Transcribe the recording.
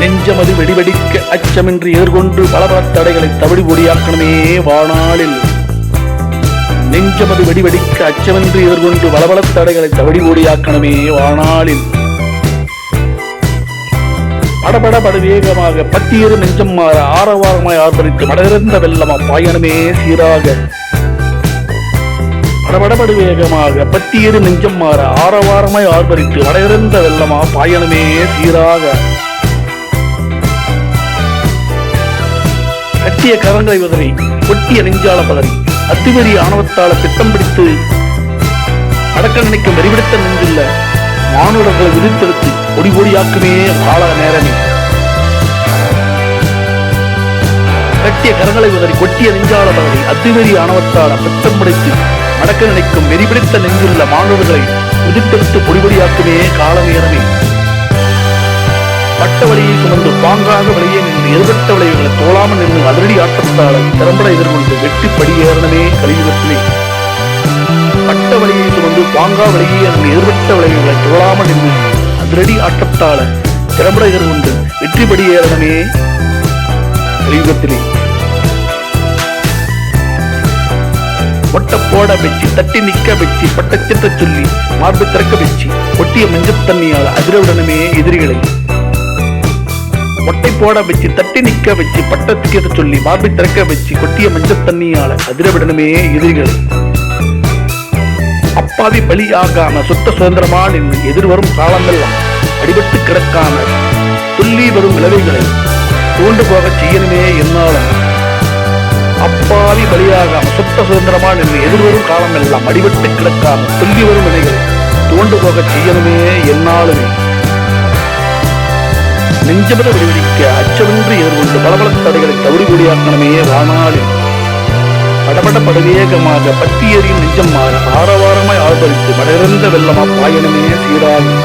நெஞ்சமது வெடிவெடிக்க அச்சமின்றி எதிர்கொண்டு பலபல தடைகளை தவிடு பொடியாக்கணுமே வாணாளில் நெஞ்சமது வெடிவெடிக்க அச்சமின்றி எதிர்கொண்டு பலபல தடைகளை தவிடு பொடியாக்கணுமே வாணாளில் படபட படுவேகமாக பத்தியரு நெஞ்சம் மாற ஆரவாரமாய் ஆர்ப்பரித்து மடகிறந்த வெள்ளமா பாயனமே சீராக. படபடபடு வேகமாக பத்தியரு நெஞ்சம் மாற ஆரவாரமாய் ஆர்ப்பரித்து வடையிறந்த வெள்ளமா பாயனமே சீராக. ஒட்டிய கரங்களை உதறி ஒட்டிய நெஞ்சால பதறி அத்துமீறி ஆணவத்தால திட்டம் பிடித்து அடக்க நினைக்கும் வெறிபிடித்த நெஞ்சுள்ள மானுடர்களை விதித்தெடுத்து ஒடி ஒடியாக்குமே கால நேரமே. கட்டிய கரங்களை உதறி கொட்டிய நெஞ்சால பதறி அத்துமீறி ஆணவத்தால திட்டம் பிடித்து அடக்க நினைக்கும் வெறிபிடித்த நெஞ்சுள்ள மாணவர்களை உதித்தெடுத்து பொடிபொடியாக்குமே கால நேரமே. பட்ட வழியை சுமந்து பாங்காக வழியே நின்று எதிர்பட்ட விளைவுகளை தோளாமல் நின்று அதிரடி ஆட்டத்தாளை திறம்பட எதிர்கொண்டு வெட்டி படியேறனவே கலியுகத்திலே. பட்ட வழியை சுமந்து பாங்கா வழியே நின்று எதிர்பட்ட விளைவுகளை தோளாமல் நின்று அதிரடி ஆட்டத்தாள திறம்பட எதிர்கொண்டு வெற்றி படியேறனவே கலியுகத்திலே. ஒட்ட போட வச்சு தட்டி நிக்க வச்சு பட்டச்சிட்ட சொல்லி மார்பு திறக்க வச்சு ஒட்டிய மஞ்சள் தண்ணியால் அதிரவிடணுமே எதிரிகளை. மொட்டை போட வச்சு தட்டி நிக்க வச்சு பட்டத்துக்கு சொல்லி மார்பை திறக்க வச்சு கொட்டிய மஞ்சள் தண்ணியால அதிரவிடணுமே எதிரிகள். அப்பாவி பலி சுத்த சுதந்திரமா நின்று எதிர்வரும் காலமெல்லாம் அடிபட்டு கிடக்காம துள்ளி வரும் விளைவுகளை தூண்டு போக செய்யணுமே என்னாலும் அப்பாவி பலியாகாம சுத்த சுதந்திரமா நின்று எதிர்வரும் காலமெல்லாம் அடிபட்டு கிடக்காம துள்ளி வரும் வினைகளை தோண்டு போக செய்யணுமே என்னாலுமே. நெஞ்சமிட விடுவிக்க அச்சமின்றி எதிர்கொண்டு பலபல தடைகளை தவிடு கூடியாக்கணுமே வானாளில் படபட படவேகமாக பத்தியரின் நெஞ்சம் மாற ஆரவாரமாய் ஆர்ப்பரித்து வடர்ந்த வெள்ளமா பாயணமே சீராகும்.